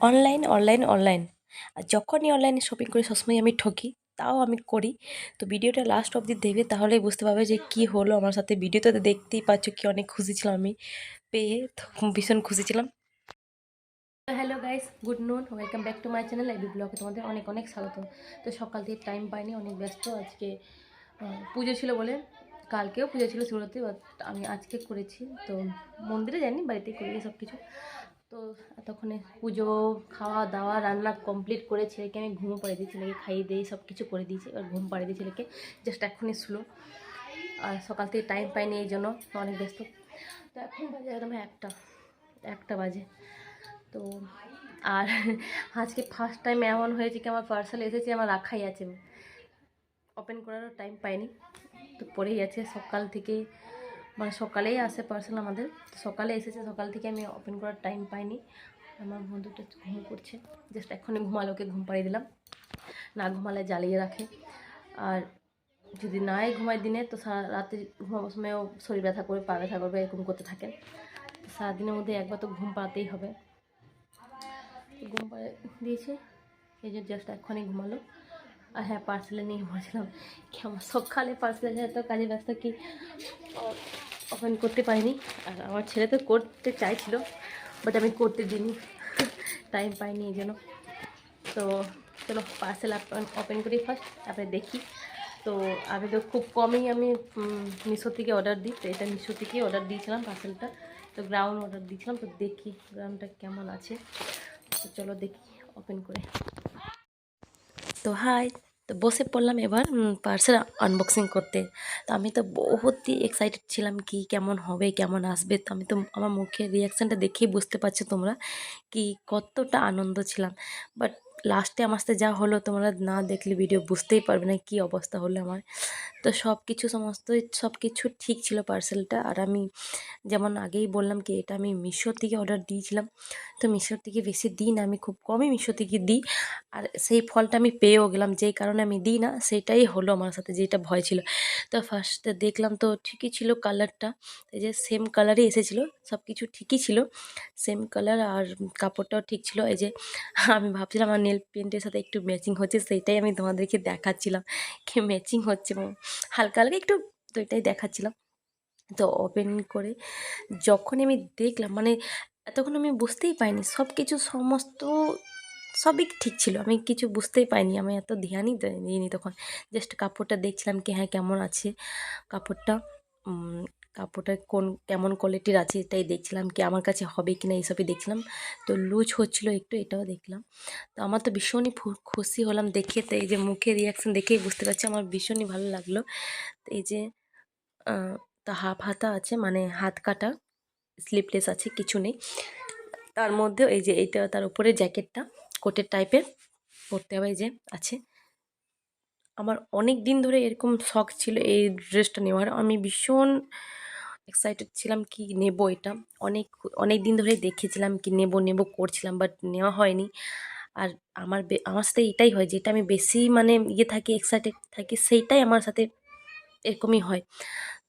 Online online online আর যখনই অনলাইনে shopping করি সবসময় আমি ঠকি, তাও আমি করি। তো ভিডিওটা লাস্ট অবধি দেখবে তাহলেই বুঝতে পারবে যে কি হলো আমার সাথে। ভিডিওতে তো দেখতেই পাচ্ছ কি অনেক খুশি ছিলাম আমি, পেয়ে ভীষণ খুশি ছিলাম। Hello guys good noon welcome back to my channel AB ব্লগে তোমাদের অনেক অনেক স্বাগত। তো সকাল থেকে টাইম পাইনি, অনেক ব্যস্ত। আজকে পুজো ছিল বলে কালকেও পুজো ছিল শুরুতে বাট আমি আজকে করেছি। তো মন্দিরে যাইনি, বাড়িতেই করি সব কিছু। তো এতক্ষণে পুজো, খাওয়া দাওয়া, রান্না কমপ্লিট করে ছেলেকে আমি ঘুমো পাড়িয়ে দিই ছেলেকে খাইয়ে দিয়ে সব কিছু করে দিয়েছি, এবার ঘুম পাড়িয়ে দিই ছেলেকে। জাস্ট এখনই শুলো। আর সকাল থেকে টাইম পাইনি এই জন্য, অনেক ব্যস্ত। তো এখন বাজে একদম একটা একটা বাজে। তো আর আজকে ফার্স্ট টাইম এমন হয়েছে কি, আমার পার্সেল এসেছে, আমার রাখাই আছে। ওপেন করারও টাইম পাইনি। তো পরেই আছে, সকাল থেকে মানে সকালেই আসে পার্সেল আমাদের। সকালে এসেছে, সকাল থেকে আমি ওপেন করার টাইম পাইনি। আমার বন্ধুটা ঘুম করছে। জাস্ট এখনই ঘুমালো ওকে, ঘুম পাড়িয়ে দিলাম। না ঘুমালে জ্বালিয়ে রাখে। আর যদি নাই ঘুমায় দিনে, তো সারা রাতে ঘুমাবার সময়ও শরীর ব্যথা করে, পা ব্যথা করবে, এরকম করতে থাকে তো সারাদিনের মধ্যে একবার তো ঘুম পাড়াতেই হবে। ঘুম পাড়ে দিয়েছে। এই যে জাস্ট এখনই ঘুমালো। আর হ্যাঁ পার্সেলে নিয়ে বলছিলাম কি আমার সকালে পার্সেলে এত কাজে ব্যস্ত কি? ওপেন করতে পারিনি। আর আমার ছেলে তো করতে চাইছিল বাট আমি করতে দিইনি। টাইম পাইনি এই জন্য। তো চলো পার্সেল ওপেন করি ফার্স্ট তারপরে দেখি। তো আমি তো খুব কমই আমি মিশো থেকে অর্ডার দিই। তো এটা মিশো থেকেই অর্ডার দিয়েছিলাম পার্সেলটা তো গ্রাউন্ড অর্ডার দিয়েছিলাম, তো দেখি গ্রাউন্ডটা কেমন আছে। তো চলো দেখি ওপেন করে। তো হাই তো বসে পড়লাম এবার পার্সেল আনবক্সিং করতে। তো আমি তো বহুতই এক্সাইটেড ছিলাম কি কেমন হবে, কেমন আসবে। তো আমি তো আমার মুখের রিয়াকশানটা দেখেই বুঝতে পারছ তোমরা কি কতটা আনন্দ ছিলাম। বাট লাস্টে আমার সাথে যা হলো, তোমরা না দেখলে ভিডিও বুঝতেই পারবে না কী অবস্থা হলো আমার। তো সব কিছু সমস্ত সব কিছু ঠিক ছিল পার্সেলটা আর আমি যেমন আগেই বললাম কি, এটা আমি মিশো থেকে অর্ডার দিয়েছিলাম। তো মিশোর থেকে বেশি দিই না, আমি খুব কমই মিশো থেকে দিই। আর সেই ফলটা আমি পেয়েও গেলাম, যেই কারণে আমি দিই না, সেটাই হলো আমার সাথে যেটা ভয় ছিল। তো ফার্স্টে দেখলাম তো ঠিকই ছিল কালারটা এই যে সেম কালারই এসেছিল সব কিছু ঠিকই ছিল। সেম কালার আর কাপড়টাও ঠিক ছিল। এই যে আমি ভাবছিলাম আমার নেল পেন্টের সাথে একটু ম্যাচিং হচ্ছে, সেইটাই আমি তোমাদেরকে দেখাচ্ছিলাম। কি ম্যাচিং হচ্ছে হালকা হালকা একটু তো এটাই দেখাচ্ছিলাম। তো ওপেন করে যখন আমি দেখলাম মানে এতক্ষণ আমি বুঝতেই পাইনি সব কিছু সমস্ত, সবই ঠিক ছিল। আমি কিছু বুঝতেই পাইনি, আমি এত ধ্যানই দিইনি তখন। জাস্ট কাপড়টা দেখছিলাম কি হ্যাঁ কেমন আছে কাপড়টা। কাপড়টা কোন, কেমন কোয়ালিটির আছে এটাই দেখছিলাম কি আমার কাছে হবে কি না এইসবই দেখছিলাম। তো লুজ হচ্ছিল একটু, এটাও দেখলাম। তো আমার তো ভীষণই খুশি হলাম দেখে, তো এই যে মুখের রিয়াকশান দেখেই বুঝতে পারছি আমার ভীষণই ভালো লাগল। তো এই যে তা হাফ হাতা আছে মানে হাত কাটা স্লিপলেস আছে, কিছু নেই। তার মধ্যেও এই যে এইটা তার উপরে জ্যাকেটটা কোটের টাইপের পরতে হবে, এই যে আছে। আমার অনেক দিন ধরে এরকম শখ ছিল এই ড্রেসটা নেওয়ার। আমি ভীষণ এক্সাইটেড ছিলাম কি নেব এটা। অনেক অনেক দিন ধরে দেখেছিলাম কি নেব নেব করছিলাম বাট নেওয়া হয়নি। আর আমার আমার সাথে এটাই হয়, যেটা আমি বেশি মানে ইয়ে থাকি এক্সাইটেড থাকি, সেইটাই আমার সাথে এরকমই হয়।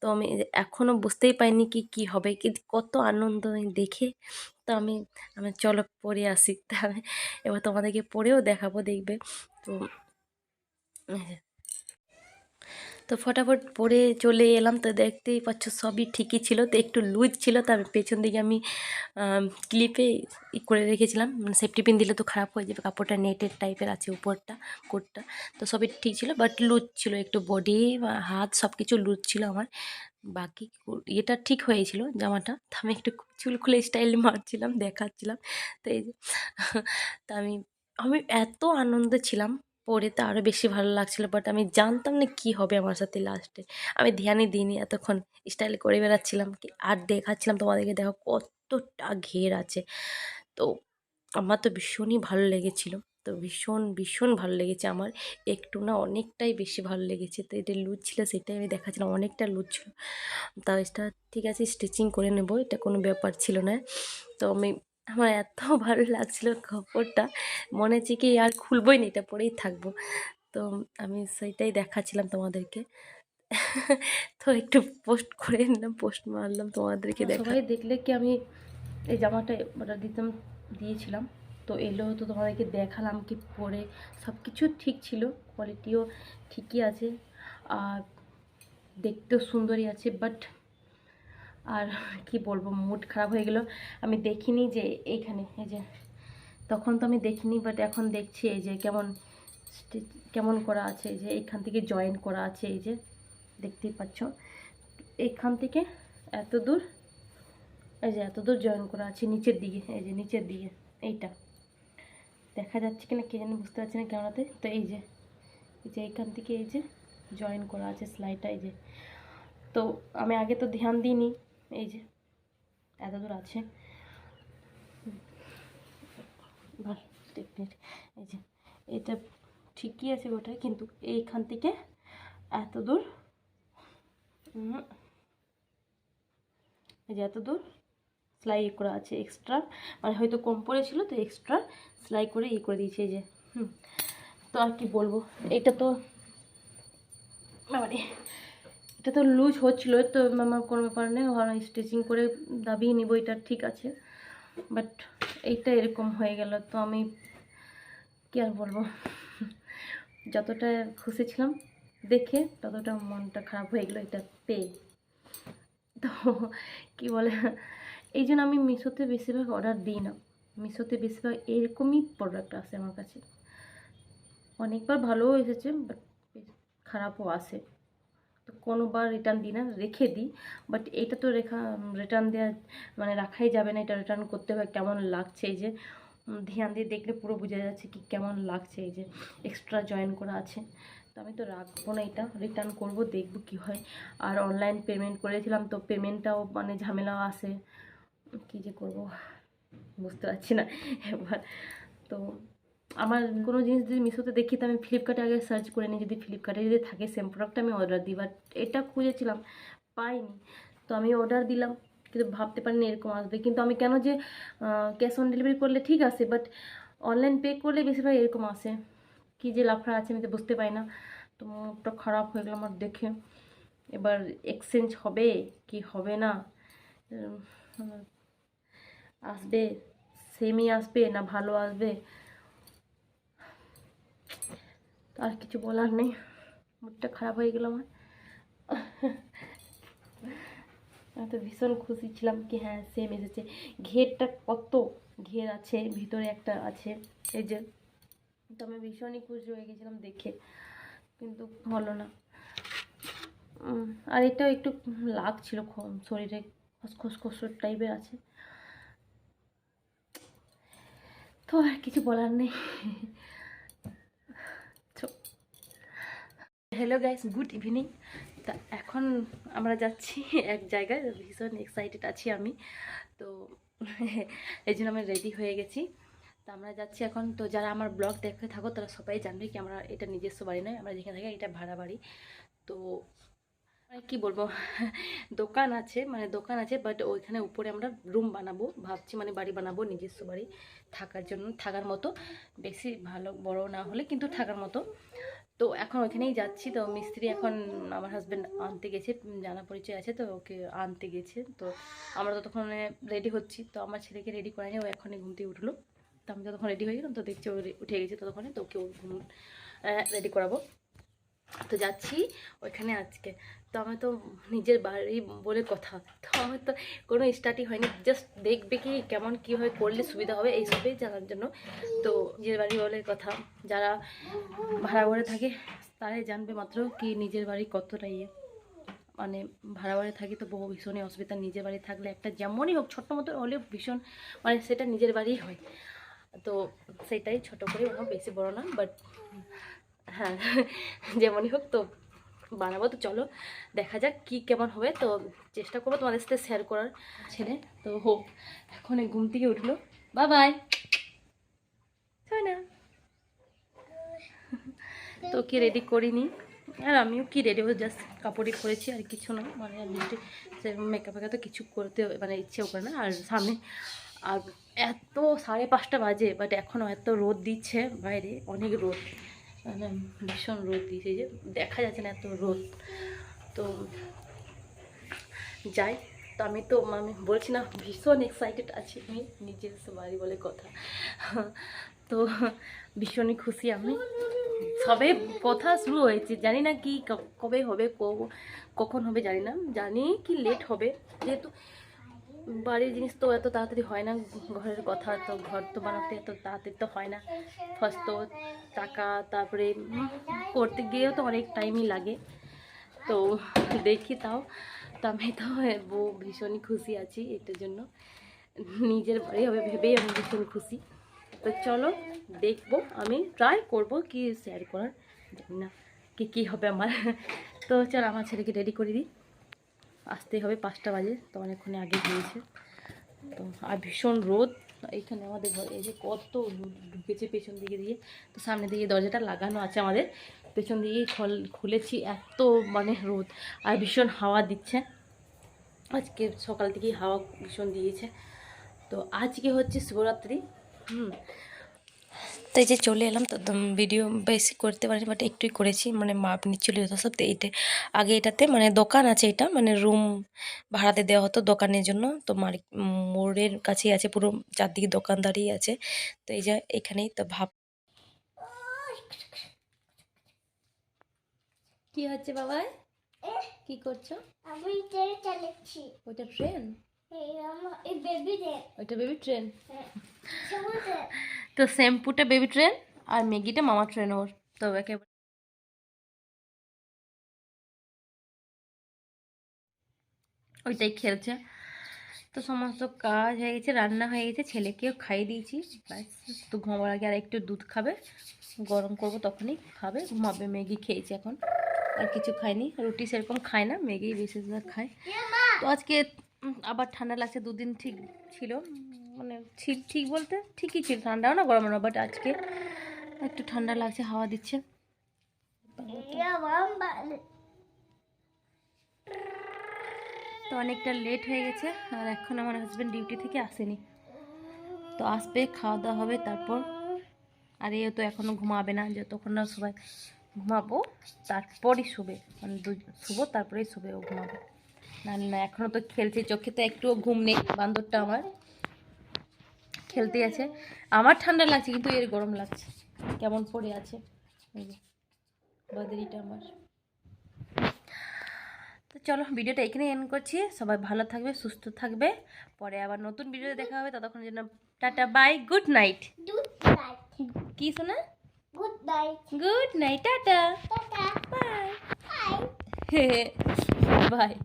তো আমি এখনও বুঝতেই পারিনি কি কি হবে, কি কত আনন্দ দেখে, তো আমি আমি চলো পরে আসি। তাহলে এবার তোমাদেরকে পরেও দেখাবো, দেখবে। তো এই যে। তো ফটাফট পরে চলে এলাম। তো দেখতেই পাচ্ছ সবই ঠিকই ছিল। তো একটু লুজ ছিল তার পেছন দিকে আমি ক্লিপে ই করে রেখেছিলাম। মানে সেফটি পিন দিলে তো খারাপ হয়ে যাবে, কাপড়টা নেটের টাইপের আছে উপরটা কোটটা তো সবই ঠিক ছিল বাট লুজ ছিল একটু বডি হাত সব কিছু লুজ ছিল আমার। বাকি ইয়েটা ঠিক হয়েছিল জামাটা। তো আমি একটু চুল খুলে স্টাইল মারছিলাম, দেখাচ্ছিলাম। তো এই যে, তা আমি আমি এত আনন্দ ছিলাম। পরে তো আরও বেশি ভালো লাগছিল বাট আমি জানতাম না কী হবে আমার সাথে লাস্টে আমি ধ্যানই দিইনি এতক্ষণ স্টাইল করে বেড়াচ্ছিলাম, কি আর দেখাচ্ছিলাম তোমাদেরকে, দেখো কতটা ঘের আছে। তো আমার তো ভীষণই ভালো লেগেছিলো, তো ভীষণ ভীষণ ভালো লেগেছে আমার, একটু না অনেকটাই বেশি ভালো লেগেছে, তো এটা লুজ ছিল, সেটাই আমি দেখাচ্ছিলাম, অনেকটা লুজ ছিল। তা এটা ঠিক আছে স্টিচিং করে নেব, এটা কোনো ব্যাপার ছিল না। তো আমি আমার এত ভালো লাগছিল কাপড়টা মনে হচ্ছে কি আর খুলবই না এটা পরেই থাকব। তো আমি সেইটাই দেখাচ্ছিলাম তোমাদেরকে। তো একটু পোস্ট করে নিলাম পোস্ট মারলাম তোমাদেরকে দেখা সবাই দেখলে কি আমি এই জামাটা অর্ডার দিতাম দিয়েছিলাম। তো এলো তো তোমাদেরকে দেখালাম কি পরে। সব কিছু ঠিক ছিল কোয়ালিটিও ঠিকই আছে। আর দেখতেও সুন্দরই আছে বাট আর কি বলব মুড খারাপ হয়ে গেল। আমি দেখিনি যে এইখানে, এই যে, তখন তো আমি দেখিনি বাট এখন দেখছি এই যে কেমন কেমন করা আছে, এই যে এইখান থেকে জয়েন করা আছে, এই যে, দেখতেই পাচ্ছ। এইখান থেকে এত দূর, এই যে এত দূর জয়েন করা আছে, নিচের দিকে, এই যে নিচের দিকে, এইটা। দেখা যাচ্ছে কিনা কে জানি বুঝতে পারছি না ক্যামেরাতে। তো এই যে এই যে এইখান থেকে এই যে জয়েন করা আছে স্লাইডটা এই যে। তো আমি আগে তো ধ্যান দিইনি এই যে, এত দূর আছে। এই যে, এটা ঠিকই আছে ওটাই কিন্তু এইখান থেকে এত দূর এই যে এত দূর সেলাই করা আছে এক্সট্রা মানে হয়তো কম পড়েছিল, তো এক্সট্রা সেলাই করে ইয়ে করে দিয়েছে, এই যে, হুম। তো আর কি বলব, এটা তো মানে এটা তো লুজ হচ্ছিল, তো আমার কোনো ব্যাপার নেই স্টিচিং করে দাবিয়ে নিব, এটা ঠিক আছে। বাট এইটা এরকম হয়ে গেল, তো আমি কি আর বলব? যতটা খুশি ছিলাম, দেখে ততটা মনটা খারাপ হয়ে গেলো, এটা পেয়ে। তো কি বলে, এই জন্য আমি মিশোতে বেশিরভাগ অর্ডার দিই না। মিশোতে বেশিরভাগ এরকমই প্রোডাক্ট আসে আমার কাছে। অনেকবার ভালোও এসেছে বাট খারাপও আসে তো কোনোবার রিটার্ন দিই না, রেখে দিই। বাট এটা তো রেখা রিটার্ন দেওয়া মানে রাখাই যাবে না, এটা রিটার্ন করতে হয়, কেমন লাগছে এই যে ধ্যান দিয়ে দেখলে পুরো বোঝা যাচ্ছে কি কেমন লাগছে এই যে এক্সট্রা জয়েন করা আছে। তো আমি তো রাখব না এটা রিটার্ন করব, দেখব কি হয়। আর অনলাইন পেমেন্ট করেছিলাম, তো পেমেন্টটাও মানে ঝামেলাও আসে কী যে করব, বুঝতে পারছি না। এবার, তো আমার কোনো জিনিস যদি মিশোতে দেখি তো আমি ফ্লিপকার্টে আগে সার্চ করে নিই যদি ফ্লিপকার্টে যদি থাকে সেম প্রোডাক্ট আমি অর্ডার দিই বাট এটা খুঁজেছিলাম পাইনি। তো আমি অর্ডার দিলাম কিন্তু ভাবতে পারিনি এরকম আসবে। কিন্তু আমি কেন যে ক্যাশ অন ডেলিভারি করলে ঠিক আছে বাট অনলাইন পে করলে বেশিরভাগ এরকম আসে। কী যে লাফড়া আছে আমি তো বুঝতে পারি না। তো মুখটা খারাপ হয়ে গেলো আমার দেখে। এবার এক্সচেঞ্জ হবে কি হবে না? আসবে সেমই আসবে না ভালো আসবে? আর কিছু বলার নেই। মুডটা খারাপ হয়ে গেল আমার। আমি তো ভীষণ খুশি ছিলাম কি হ্যাঁ সেম এসেছে। ঘেরটা কত ঘের আছে, ভিতরে একটা আছে। এই যে, তো আমি ভীষণই খুশি হয়ে গেছিলাম দেখে, কিন্তু হলো না। আর এটাও একটু লাগছিল শরীরে খসখস খসর টাইপের আছে। তো আর কিছু বলার নেই। হ্যালো গাইস গুড ইভিনিং তা এখন আমরা যাচ্ছি এক জায়গায়, ভীষণ এক্সাইটেড আছি আমি। তো এই জন্য আমি রেডি হয়ে গেছি। তো আমরা যাচ্ছি এখন। তো যারা আমার ব্লগ দেখতে থাকো, তারা সবাই জানবে কি আমরা এটা নিজস্ব বাড়ি নয়, আমরা যেখানে থাকি এটা ভাড়া বাড়ি। তো কি বলব? দোকান আছে মানে দোকান আছে বাট ওইখানে উপরে আমরা রুম বানাবো। ভাবছি মানে বাড়ি বানাবো, নিজস্ব বাড়ি থাকার জন্য, থাকার মতো। বেশি ভালো বড় না হলে কিন্তু থাকার মতো। তো এখন ওইখানেই যাচ্ছি। তো মিস্ত্রি এখন আমার হাজব্যান্ড আনতে গেছে জানা পরিচয় আছে তো ওকে আনতে গেছে। তো আমরা ততক্ষণ রেডি হচ্ছি। তো আমার ছেলেকে রেডি করাইনি ও এখনই ঘুমতে উঠল। তো আমি যতক্ষণ রেডি হয়ে গেলাম, তো দেখছি ও উঠে গেছে ততক্ষণে, তো ওকে ঘুম রেডি করাবো। তো যাচ্ছি ওইখানে আজকে। তো আমি তো নিজের বাড়ি বলে কথা। তো আমার তো কোনো স্টার্টই হয়নি। জাস্ট দেখবে কি কেমন কীভাবে করলে সুবিধা হবে এইসবই জানার জন্য। তো নিজের বাড়ি বলে কথা। যারা ভাড়া ঘরে থাকে, তারাই জানবে মাত্র কি নিজের বাড়ি কতটা ইয়ে। মানে ভাড়া বাড়ি থাকি তো বহু ভীষণই অসুবিধা। নিজের বাড়ি থাকলে একটা যেমনই হোক ছোট্ট মতো হলেও ভীষণ মানে সেটা নিজের বাড়িই হয়। তো সেটাই ছোট করে বানাবো বেশি বড় না বাট হ্যাঁ যেমনই হোক তো বানাবো। তো চলো দেখা যাক কি কেমন হবে। তো চেষ্টা করব তোমাদের সাথে শেয়ার করার। ছেলে তো হোক এখন ঘুম থেকে উঠল। বাই বাই না। তো কি রেডি করিনি। আর আমিও কি রেডি হয়ে জাস্ট কাপড়ই পরেছি আর কিছু না। মানে মেকআপ ফেকআপ তো কিছু করতে মানে ইচ্ছেও করে না। আর সামনে আর এত সাড়ে পাঁচটা বাজে বাট এখনও এত রোদ দিচ্ছে বাইরে অনেক রোদ। মানে ভীষণ রোদ দিয়েছে যে দেখা যাচ্ছে না এত রোদ। তো যাই, তো আমি তো, আমি বলছি না, ভীষণ এক্সাইটেড আছি আমি, নিজের বাড়ি বলে কথা। তো ভীষণই খুশি আমি। সবে কথা শুরু হয়েছে, জানি না কি কবে হবে কখন হবে জানি না, জানি কি লেট হবে। যেহেতু বাড়ির জিনিস তো এত তাড়াতাড়ি হয় না, ঘরের কথা তো, ঘর তো বানাতে এত তাড়াতাড়ি তো হয় না। ফার্স্ট তো টাকা, তারপরে করতে গিয়েও তো অনেক টাইমই লাগে। তো দেখি তাও। তো আমি তো বউ ভীষণই খুশি আছি এটার জন্য। নিজের বাড়ি হবে ভেবেই আমি ভীষণ খুশি। তো চলো, দেখব, আমি ট্রাই করব কি শেয়ার করার। জানি না কি, কী হবে আমার। তো চল, আমার ছেলেকে রেডি করে দিই। আসতে হবে পাঁচটা বাজে তো অনেকক্ষণে আগে গিয়েছে। তো, আর ভীষণ রোদ। এইখানে আমাদের ঘরে, এই যে কত ঢুকেছে পেছন দিকে দিয়ে। তো সামনে দিকে দরজাটা লাগানো আছে আমাদের। পেছন দিকে খল, খুলেছি, এত মানে রোদ। আর ভীষণ হাওয়া দিচ্ছে। আজকে সকাল থেকেই হাওয়া ভীষণ দিয়েছে। তো আজকে হচ্ছে শিবরাত্রি। হুম তো এই যে চলে এলাম তো ভিডিও বেশি করতে পারিনি বাট একটুই করেছি মানে মাপ নিচ্ছিল যত সব তো। এইটা আগে এটাতে মানে দোকান আছে এটা মানে রুম ভাড়াতে দেওয়া হতো দোকানের জন্য। তো মার মোড়ের কাছেই আছে পুরো চারদিকে দোকানদারই আছে। তো এই যে এখানেই তো ভাব কি হচ্ছে বাবা? কি করছ? আমি ট্রেন চালাচ্ছি। ওইটা ট্রেন এই আমার এই বেবি রে ওইটা বেবি ট্রেন সমুদ্রে। তো শ্যাম্পুটা বেবি ট্রেন আর ম্যাগিটা মামা ট্রেন ওর। তো একেবারে ওইটাই খেলছে। তো সমস্ত কাজ হয়ে গেছে রান্না হয়ে গেছে ছেলেকেও খাইয়ে দিয়েছি। ব্যাস তো ঘুমাবার আগে আর একটু দুধ খাবে। গরম করব তখনই খাবে ঘুমাবে ম্যাগি খেয়েছে এখন। আর কিছু খায়নি রুটি সেরকম খায় না ম্যাগি বেশিরভাগ খায়। তো আজকে আবার ঠান্ডা লাগছে দুদিন ঠিক ছিল। মানে ঠিক ঠিক বলতে ঠিকই ছিল। ঠান্ডাও না গরম না বাট আজকে। একটু ঠান্ডা লাগছে, হাওয়া দিচ্ছে। তো অনেকটা লেট হয়ে গেছে, আর এখন আমার হাজব্যান্ড ডিউটি থেকে আসেনি। তো আসবে, খাওয়া দাওয়া হবে, তারপর। আর এও তো এখনও ঘুমাবে না যতক্ষণ না সবাই ঘুমাবো, তারপরই শুবে। মানে শুবো, তারপরেই শুবে, ও ঘুমাবে। না না এখনও তো খেলছে, চোখে তো একটুও ঘুম নেই, বান্দরটা আমার। খেলতে আছে আমার ঠান্ডা লাগছে কিন্তু এর গরম লাগছে। কেমন পড়ে আছে? বাদরিটা আমার। তো চলো ভিডিওটা এখানে এন্ড করছি। সবাই ভালো থাকবে সুস্থ থাকবে। পরে আবার নতুন ভিডিও দেখা হবে। ততক্ষণের জন্য টাটা বাই গুড নাইট কি শোনা? Good night good night tata. Bye bye